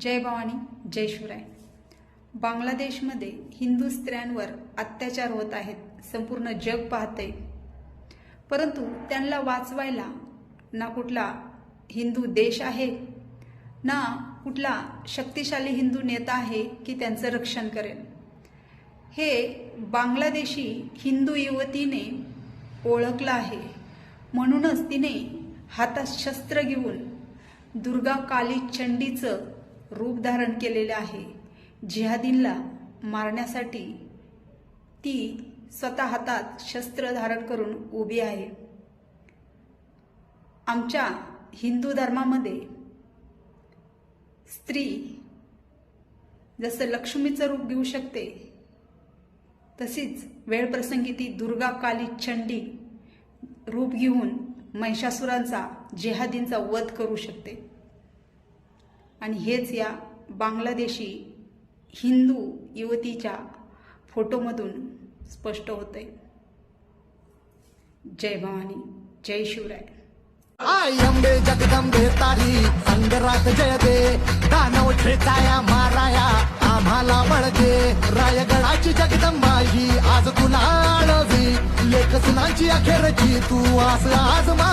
जय भवानी जय शिवराय. बांगलादेशमध्ये हिंदू स्त्रियांवर अत्याचार होत आहेत संपूर्ण जग पाहतंय. परंतु त्यांना वाचवायला ना कुठला हिंदू देश आहे ना कुठला शक्तिशाली हिंदू नेता आहे की त्यांचं रक्षण करेल. हे बांगलादेशी हिंदू युवतीने ओळखलं आहे. म्हणूनच तिने हातात शस्त्र घेऊन दुर्गा काली चंडीचं रूप धारण केलेलं आहे. जिहादींना मारण्यासाठी ती स्वतः हातात शस्त्र धारण करून उभी आहे. आमच्या हिंदू धर्मामध्ये स्त्री जसं लक्ष्मीचं रूप घेऊ शकते तशीच वेळप्रसंगी ती दुर्गा काली चंडी रूप घेऊन महिषासुरांचा जेहादींचा वध करू शकते. आणि हेच या बांगलादेशी हिंदू युवतीच्या फोटोमधून स्पष्ट होते जय भवानी जय शिवराय. आई अंबे जगदंबे तारी अंगरात जय दे. दानव ठेचाया माराया आम्हाला बळते रायगडाची जगदंबा ही आज तुला आळवी. लेख सुनांची अखेरची तू आस आज मा